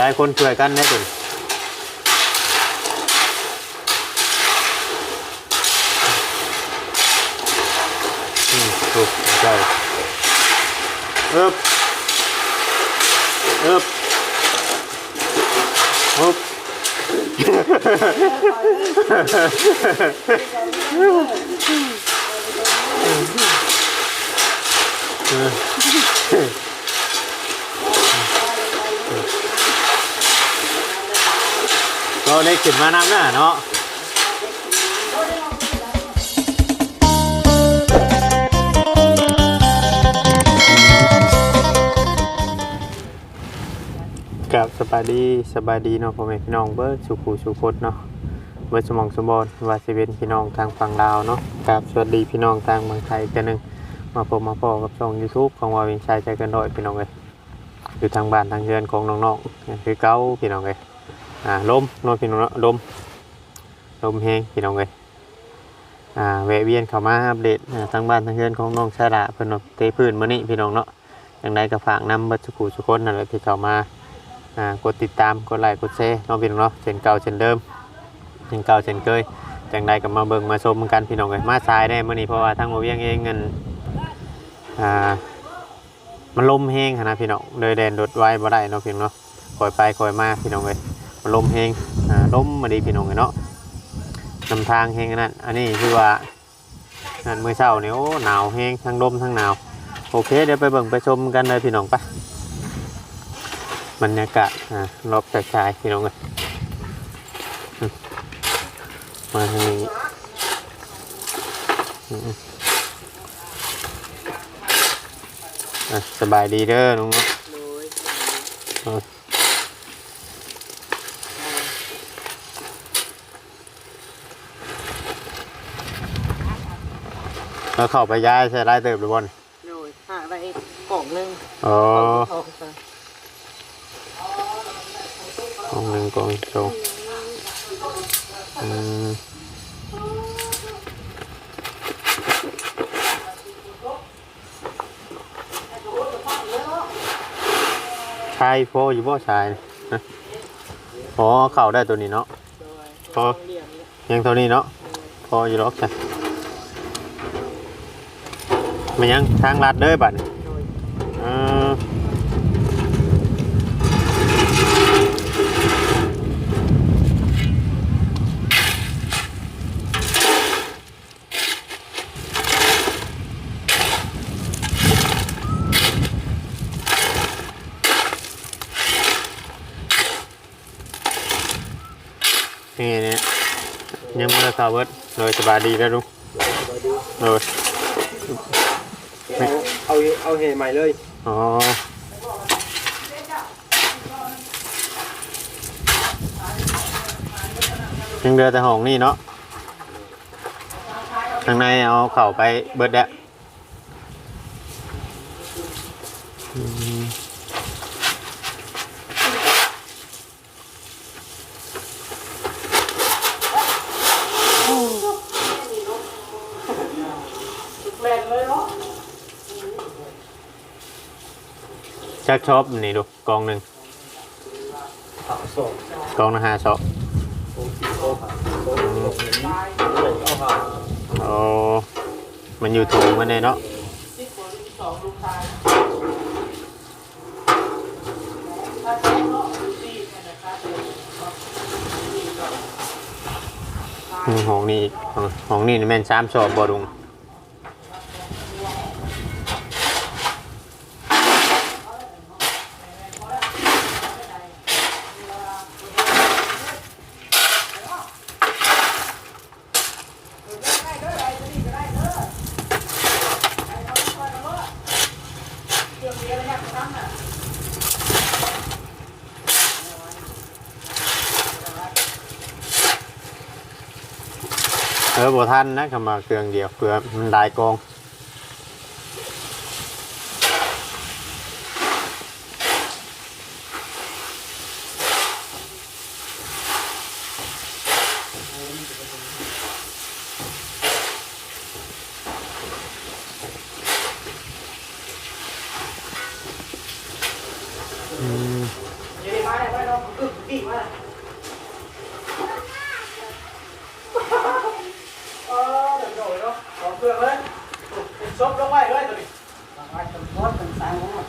หลายคนช่วยกันได้ตุนอืมถูกใช่เอ๊บเอ๊บเอ๊บ ก็ได้ขึ้นมานำหน้าเนาะกับสบายดีสบายดีเนาะพ่อแม่พี่น้องเบิร์ดสุขูสุขดเนาะเบิร์ดสมองสมบูรณ์วาสิเวนพี่น้องทางฝั่งลาวเนาะกับสวัสดีพี่น้องทางเมืองไทยกันหนึ่งมาพบมาพอกับช่อง YouTube ของวาวินชัยใจกันดอยพี่น้องเลยอยู่ทางบ้านทางเรือนของน้องๆคือเก้าพี่น้องเลย อ่าลมนอนพี่น้องเนาะลมลมแห้งพี่น้องเลยอ่าแวะเวียนเข้ามาอัปเดตอ่าทางบ้านทางเรือนของน้องชาดาเพิ่นเนาะเพื้นมื้อนี้พี่น้องเนาะอย่างไรก็ฝากนำบัตรกูทุกคนนั่นแหละที่เข้ามาอ่ากดติดตามกดไลค์กดแชร์น้องพี่น้องเนาะเช่นเก่าเช่นเดิมเช่นเก่าเช่นเคยจังใดก็มาเบิ่งมาชมกันพี่น้องเลยมาสายได้มื้อนี้เพราะว่าทางบ่เวียงเองเงินอ่ามันลมแห้งนะพี่น้องเดินแดนรถไว้บ่ได้เนาะพี่น้องเนาะคอยไปคอยมาพี่น้องเลย ลมแหงอ่าลมมาดีพี่น้องเนาะนำทางแหงนั่นอันนี้คือว่านั่นมื้อเช้าเนี่โอ้หนาวแหงทั้งลมทั้งหนาวโอเคเดี๋ยวไปเบิ่งไปชมกันเลยพี่น้องไปะบรรยากาศอ่ารอบชายพี่น้องเลยมาทางนี้อืมสบายดีเด้อน้องเนาะ โดยแล้วเข้าไปย้ายใช้ไล่เติบหรือบ่นโดยหาไปกล่องหนึงอ๋อกล่องทองค่ะกองหนึ่งกองสองอืมชายโฟอยู่บ่ชายนะอ๋อเข้าได้ตัวนี้เนาะ โดยพอเหลี่ยมเนี่ยยังเท่านี้เนาะ พออยู่หรอกจ้ะ มันยังทางลัดเด้อบัดอ่านี่เนี่ยยังไม่ได้ข่าวเบิดโดยสบายดีแล้วลุงโดย เอาเอาเอาเหใหม่เลย อ๋อ ยังเดือแต่ห้องนี่เนาะข้างในเอาเข่าไปเบิดแดะ ชักช็อปนี่ดูกองหนึ่งสามสองกองนะฮะช็อปโอ้โหโอ้โหเอาผ่าโอ้มันอยู่ถุงมันเลยเนาะห้องนี้อีกห้องนี้นี่แม่นสามชอบบอดุง บทันนะคำมาเครื่องเดียวเพื่อมันได้กองอืม อึกกี่มา เออเดี๋ยวโดดเนาะสองเครื่องเลยเป็นซบลงไว้เลยตัวนี้ ไว้จนรถจนสายหมด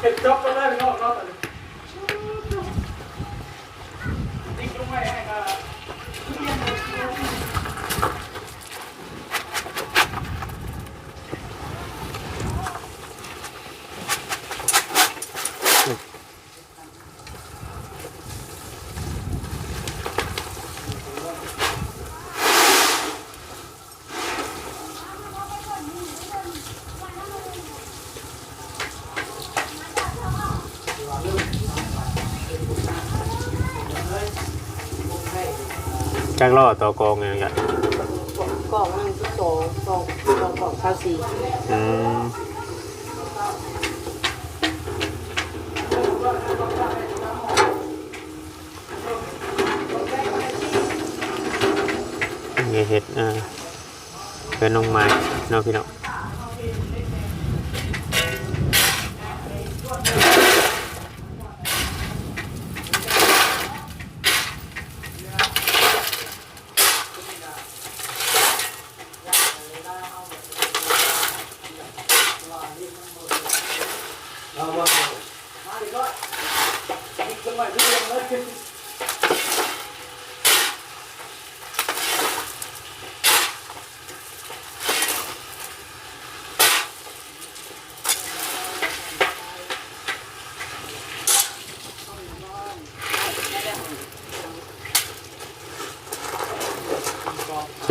เป็นซบลงเลยพี่น้องเนาะตัวนี้ติ๊กลงไว้ให้กับ จั กรล้อต่อกองอย่างเงี้ยกล่องหนึ่งที่สองสองสองกล่องข้าวสี่อืมนี่เห็ดอ่าเป็นน้องไม้เนาะพี่น้อง เอาว่ามาดีก็ติ๊กลงไว้ที่เดิมเลย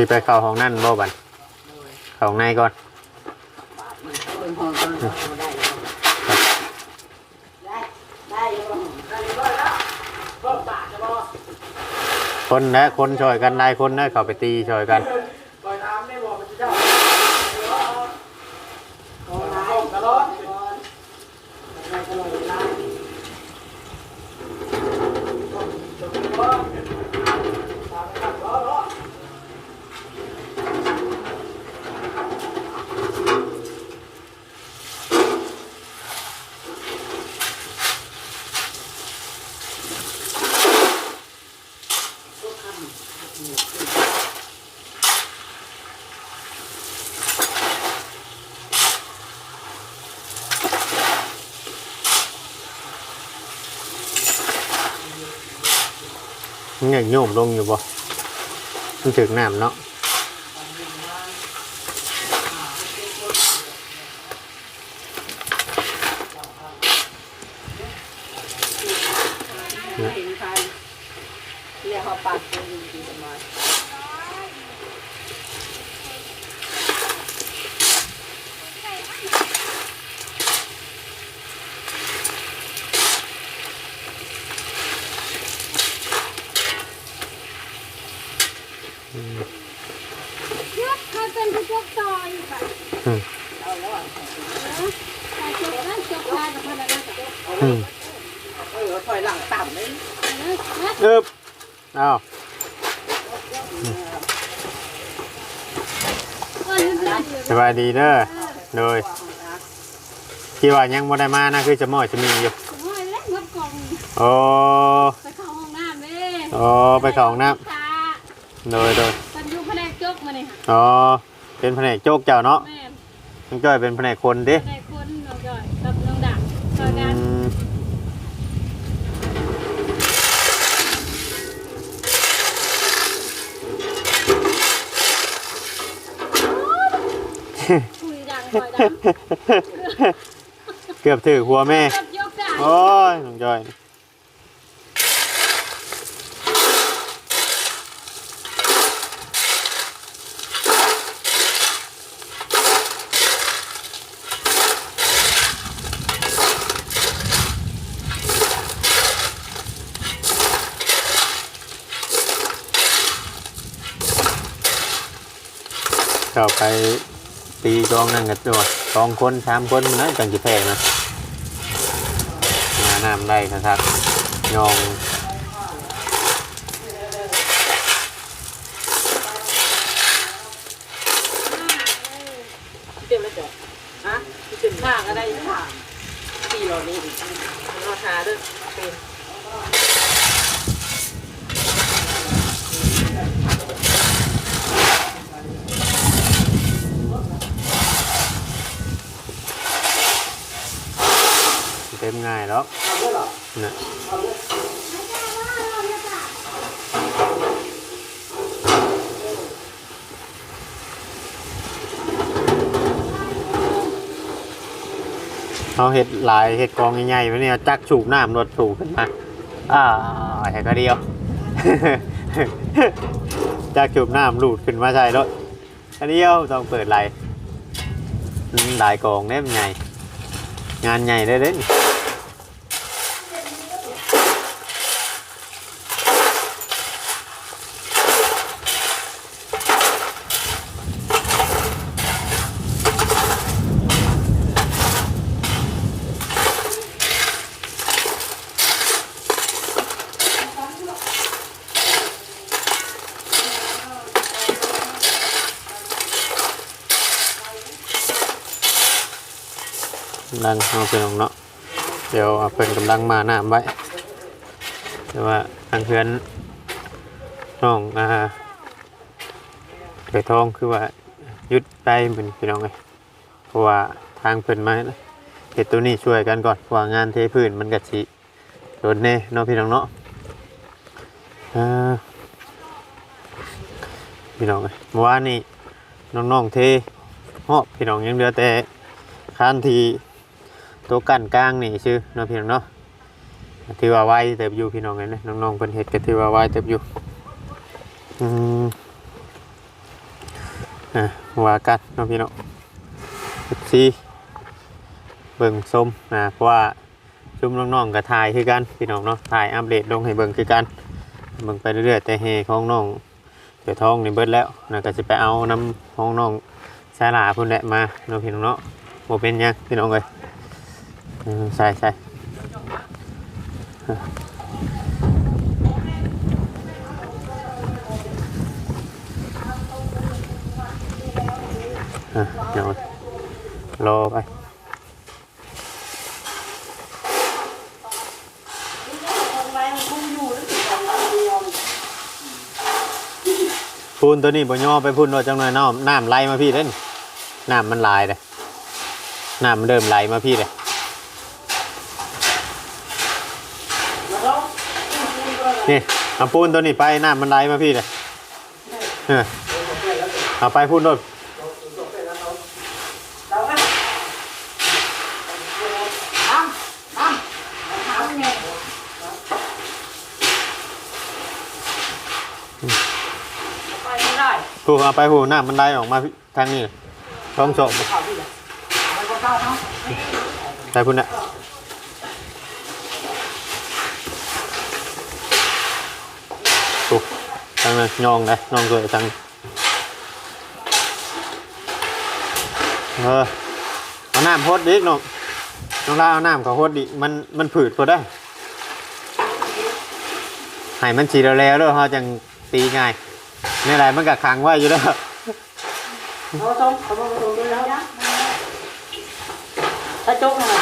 สิไปเข้าห้องนั่นบ่บันเข้าห้องในก่อนคนนะคนช่วยกันนายคนนะเข้าไปตีช่วยกัน ปล่อยน้ำได้บอกมันจะเจ้า โอ้ย ส่งตลอด ก่อนได้ตลอดเวลา มัน ยังโยมลงอยู่บ่มันถึงน้ำเนาะ嗯ถึงคันเรียกเขาปัดเป็นดีสมัย ยกเขาเป็นผู้ยกต่ออยู่ค่ะ อืม เอาแล้ว แต่จกนั่นจกทานกับพนักงานกับ อืม เออถอยหลังต่ำเลย เนื้อเนื้ออึบอ้าวสบายดีเด้อโดยคิดว่ายังบ่ได้มานะคือจะมอจะมีอยู่โอ้โอ้ไปเข้าห้องน้ำเด้โอ้ไปเข้าห้องน้ำโดยโดยตันยูแผนกจกมาเลยค่ะอ๋อเป็นแผนกโจกเจ้าเนาะน้องจ้อยเป็นแผนกคนดิแผนกคนน้องจอยกับน้องดักช่วยอืกัน คุยดังคอยดังเกือบถือหัวแม่กับยกได้โอ้ยน้องจ้อย เข้าไป ตีกองนั่งกันตัวสองคนสามคนนะจังจะแพงนะงานน้ำได้นะครับยอง เต็มแล้วจ้ะฮะเต็มท่าก็ได้ท่าสี่หล่อนี้อีกราคาด้วยเป็น เต็ มง่ายแล้วเอาเหรอน่ะเอาด้วยเอาเห็ดหลายเห็ดกองใหญ่ๆไว้เนี่ยจักฉูบน้ำรถฉูบขึ้นมาอ่าแค่ก็เดียว จักฉูบน้ำลูดขึ้นมาใช่รถอันเดียวต้องเปิดไหลหลายกองเนี่ยมันใหญ่งานใหญ่เลยเด้น ดังเอาเป็นของเนาะเดี๋ยวเพิ่นกำลังมาน้ำไว้แต่ว่าทางเพื่อนน้องอ่าเกิดทองคือว่ายุดไปเหมือนพี่น้องไงเพราะว่าทางเพิ่นมาเห็ดตัวนี้ช่วยกันก่อนเพราะว่างานเทพื้นมันกะสิโดนแน่เนาะพี่น้องเนาะอ่าพี่น้องไงเมื่อวานนี้น้องๆเทหอบพี่น้องยังเหลือแต่คานที ตัวกันกลางนี่ชื่อเนาะพี่น้องเนาะถือว่าไวเติบอยู่พี่น้องเลยนะน้องๆเพิ่นเฮ็ดก็ถือว่าไวเติบอยู่อืมอะว่ากันเน้องพี่น้องซีเบิ่งส้มนะเพราะว่าชุมน้องๆก็ถ่ายคือกันพี่น้องเนาะถ่ายอัปเดตลงให้เบิ่งคือกันเบิ่งไปเรื่อยๆแต่เฮของน้องเสือทองนี่เบิดแล้วนะก็จะไปเอาน้ำของน้องสาลาพุ่นแหละมาเนาะพี่น้องเนาะบ่เป็นยังพี่น้องเอ้ย ใช่ใช่อะเดี๋ยวรอไปพูนตัวนี้บ่ย่อไปพูนว่าจังหน่อยน้ำน้ำไหลมาพี่เด้นน้ำมันไหลายเลยน้ำมันเริ่มไหลมาพี่เลย แล้ว นี่เอาปูนตัวนี้ไปน้ำมันไหลมาพี่เลยเออเอาไปพูนโดดเราไหมน้ำน้ำน้ำเนี่ยไปไม่ได้พูเอาไปพูน้ำมันไหลออกมาทางนี้ท้องโศกข่พี่นก็เข้าเนาะไปพูนน่ะถูก ทางนั้นยองเลยยองสวยทางนี้เออเอาน้ำพดดิน้องน้องลาเอาน้ำเขาพดดิมันมันผืดพอได้ให้มันสีแล้วแล้วเด้อเขาจังตีง่ายไม่ไรมันก็ขังไว้อยู่แล้วเอาตรงเอาตรงตรงด้วยแล้วนะถ้าโจ๊กหน่อ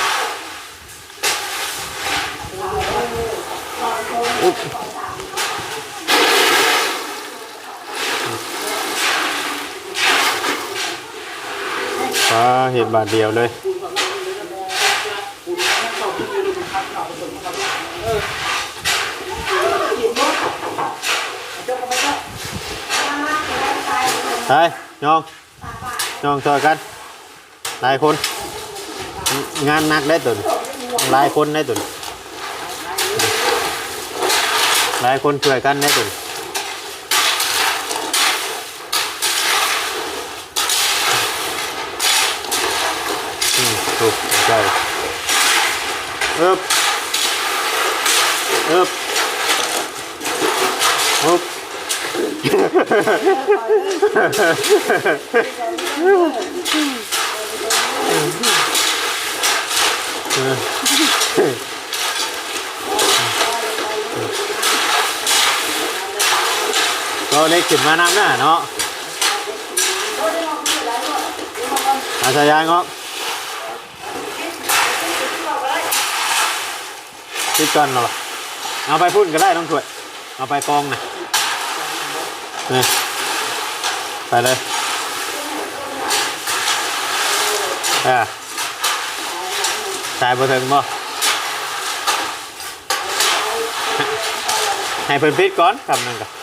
ย ก็เห็นบาทเดียวเลยไปยองยองช่วยกัน หลายคน งานหนักได้ตุนหลายคนได้ตุนหลายคนช่วยกันได้ตุนอืมถูก ใจเอ๊บเอ๊บเอ๊บก็เล็กขึ้นมาน้ำหน้าเนาะอาชายางก็ ติดกันเหรอเอาไปพุ่นก็ได้ต้องถวย เอาไปกองนะนี่ไปเลยอ่าสายบะเทิงบ่ให้เพิ่นพิดก่อนคำหนึ่งก่อน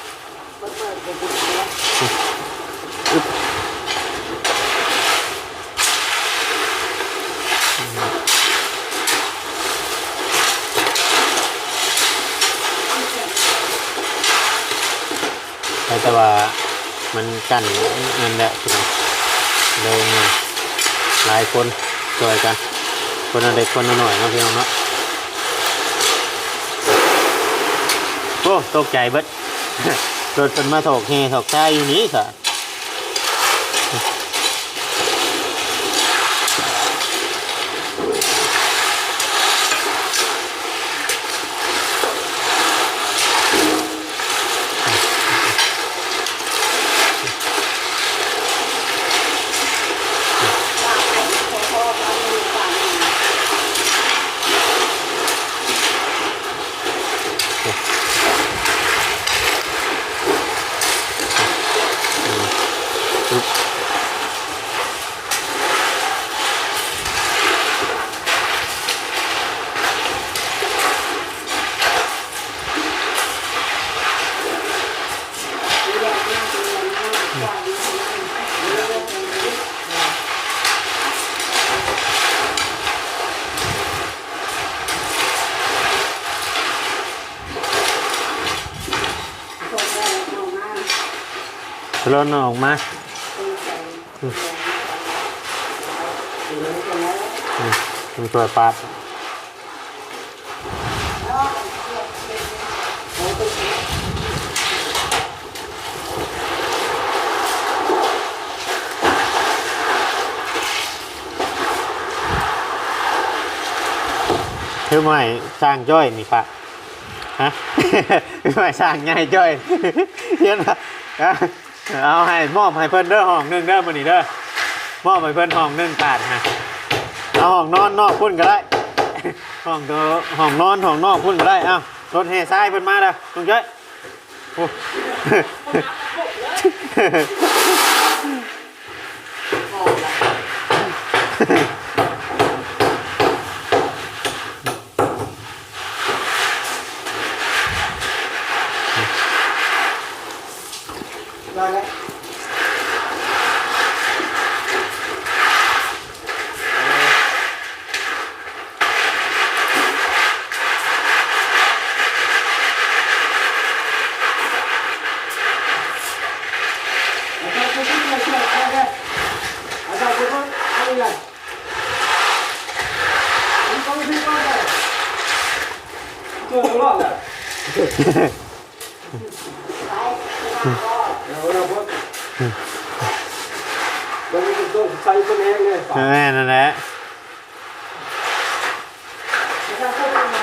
แต่ว่ามันกันนั่นแหละพี่น้องเลยมาหลายคนช่วยกัน คนละเด็กคนหน่อยเนะพี่น้องเนาะโอ้ตกใจเบิดรถเป็นมาถกเฮถกใจอยู่นี้สะ รถอนออกมามันช่วปาดคือไม่สร้างจ้อยนี่ปะฮะคือไม่สร้างง่ายจ้อยเห็นปะฮะ เอาให้มอบให้เพิ่นเด้อห้องหนึ่งเด้อมื้อนี้เด้อมอบให้เพิ่นห้องหนึ่งปาดฮะเอาห้องนอนนอกพุ่นก็ได้ห้องตัวห้องนอนห้องนอกพุ่นก็ได้เอ้ารถแห่ทรายเพิ่นมาเด้อลุงจ้ยโอ้ ได้แล้ว อาจารย์คุณผู้ชมช่วยอาจารย์อาจารย์คุณผู้ชมเอาอย่างผมก็ไม่พิจารณาเจอตลอดเลยเดี๋ยวเราพูดเราไม่ต้องใส่ตัวเองเลย แม่นั่นแหละอาจารย์พูดยังไง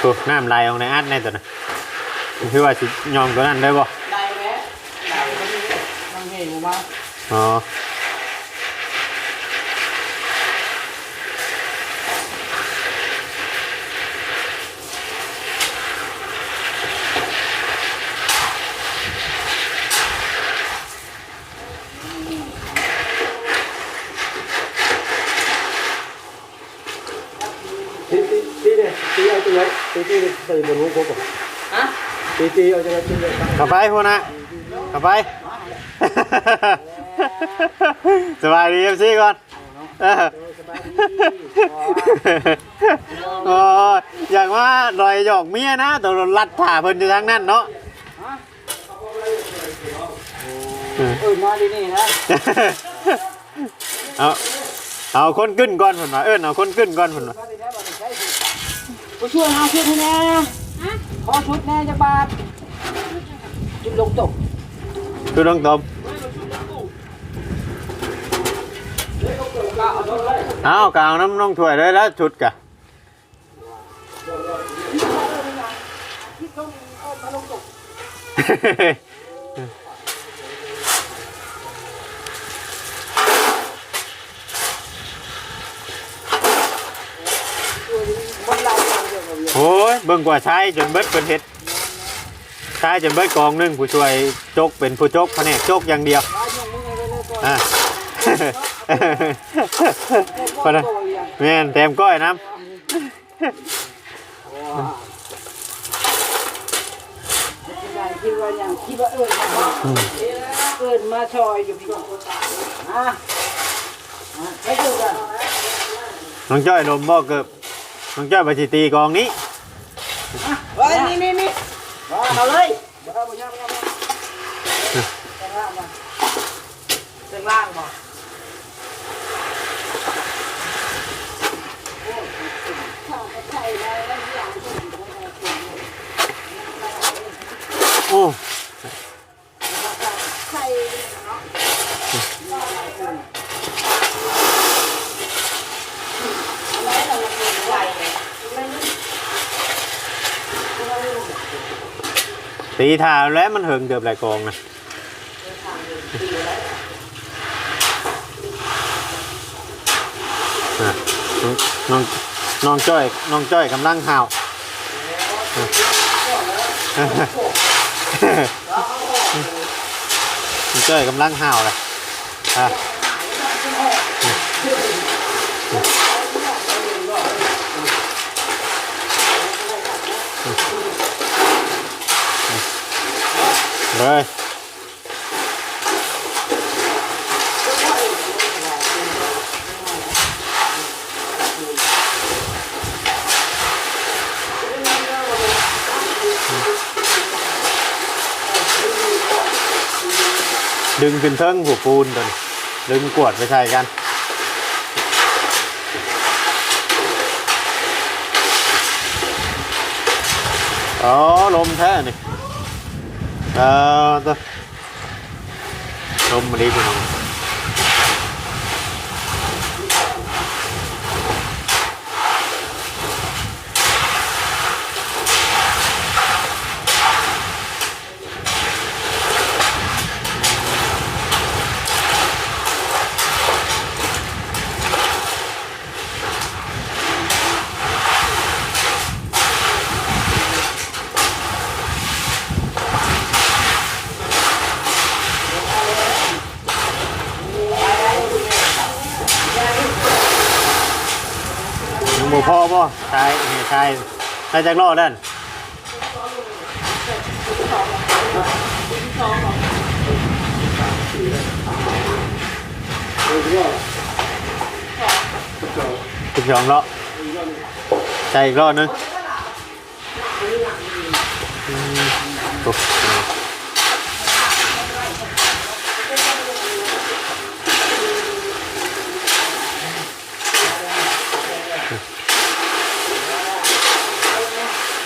โอ้น้ำไหลออกในอัดในตัวน่ะคือว่าสิยอมตัวนั้นได้บ่ได้ไหมได้ไหมมันเห็นมาอ๋อ ตีตีตีเนี่ยตีเอา ตัวไหนตีตีใส่บนหัวผมก่อนฮะตีตีเอาตัวไหนตีเลยเข้าไปพวกนะเข้าไป สบายดีเอฟซีก่อนเออโอ้ยอยากว่าลอยหยอกเมียนะแตัวรัดผ่าเพิ่นอยู่ทางนั้นเนาะเออมาดีนี่นะเอาเอาคนขึ้นก่อนเพิ่นว่าเอิ้นเอาคนขึ้นก่อนเพิ่นว่า ไปช่วยหาชุดให้แน่ขอชุดแน่จะบาทจุดลงตกคือต้องตบเอากาวน้ำน้องถ้วยเลยแล้วชุดกะ มันลายอย่างเดียวกับ โอ้ยเบิ่งกว่าใช้จนเบิดเป็นเฮ็ดใช้จนเบิดกองหนึงผู้ช่วยจกเป็นผู้จกแผนกจกอย่างเดียวลายอย่างมึงไงเลยก่อนอะพอนะแม่นเต็มก้อยน้คิดว่าอย่างคิดว่าเอิญมาเอิญมาชอยอยู่พี่อะให้ดูกันำน้องจ้อยลมบ่เกิบน้องจ้อยไปสิตีกองนี้ เฮ้ยนี่นี่นี่เอาเลยเอาไปย่างเต็มล่างบ่ใส่แล้วอย่าโอ้ ตีถาแล้วมันเหิงเกือบหลายกองนะอะน้องน้องจ้อยน้องจ้อยกำลังห่าวน้องจ้อยกำลังห่าวเลยอะ เลยดึงขึ้นเทิงหัวปูนตัวนี้ดึงกวดไปใส่กันอ๋อลมแท้นี่ เออตัวลมมาดีพี่น้องยังบ่พอป่ะชายเฮ้ยชายชายจากรอดนั่นสิบสองเลาะใจอีกรอบนึงอืมโอ้อ่า เ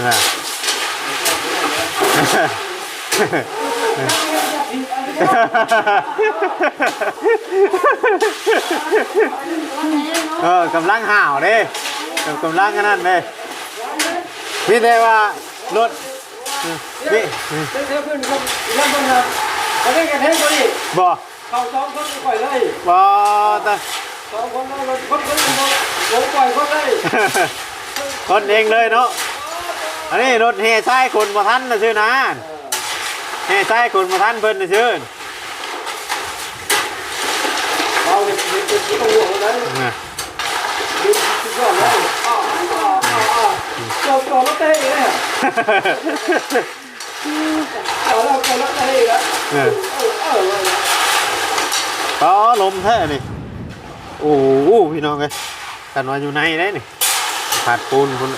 ออกำลังห่าวเด้กำลังขนาดเด้พี่แต่ว่ารถนี่เท่เพื่อนครับเล่นบอลครับเขาเล่นกันเท่ตัวนี้บ่เขาสองคนปล่อยเลยบ่แต่สองคนเราคนคนคนผมปล่อยคนเลยคนเองเลยเนาะ อันนี้รถเฮซ้ายคนบ่ทันนะชื่อนะเฮซ้ายคนบ่ทันเพิ่นนะชื่อเอาเด็กเด็กเตัวหัวเลยน่ะดูสุดยอดเลยอ้อ้าวอ้าวอ้าวจบจบแล้วเตะเลยเอาแล้วจบแล้วเตะแล้วเอลมแท้นี่โอ้โหพี่น้องเอ้ยกันว่าอยู่ในได้นี่ผัดปูนพุ่น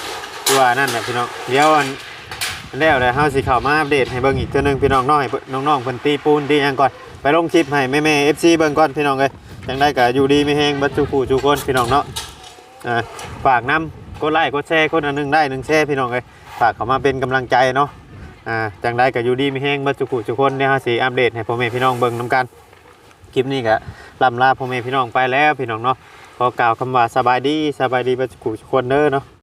ตัวานั่นนะพี่น้องเดี๋ยวอันแล้วเดี๋ยวเฮาสิเข้ามาอัปเดตให้เบิ่งอีกเทื่อนึงพี่น้องน้อยน้องๆเพิ่นตีปูนตีหยังก่อนไปลงคลิปให้แม่ๆ FC เบิ่งก่อนพี่น้องเอ้ยจังได้ก็อยู่ดีมีแฮงบัดทุกผู้ทุกคนพี่น้องเนาะอ่าฝากนํกดไลค์กดแชร์คนอันหนึงได้หนึ่งแชร์พี่น้องเอ้ยฝากเข้ามาเป็นกำลังใจเนาะอ่าจังได้ก็อยู่ดีมีแฮงบัดทุกผู้ทุกคนเนี่ยฮาสิอัปเดตให้พ่อแม่พี่น้องเบิ่งนํกันคลิปนี้ก็ลำลาพ่อแม่พี่น้องไปแล้วพี่น้องเนาะขอกล่าวคำว่าสบายดีสบายดีบัดทุกูจุกคนเด้อเนาะ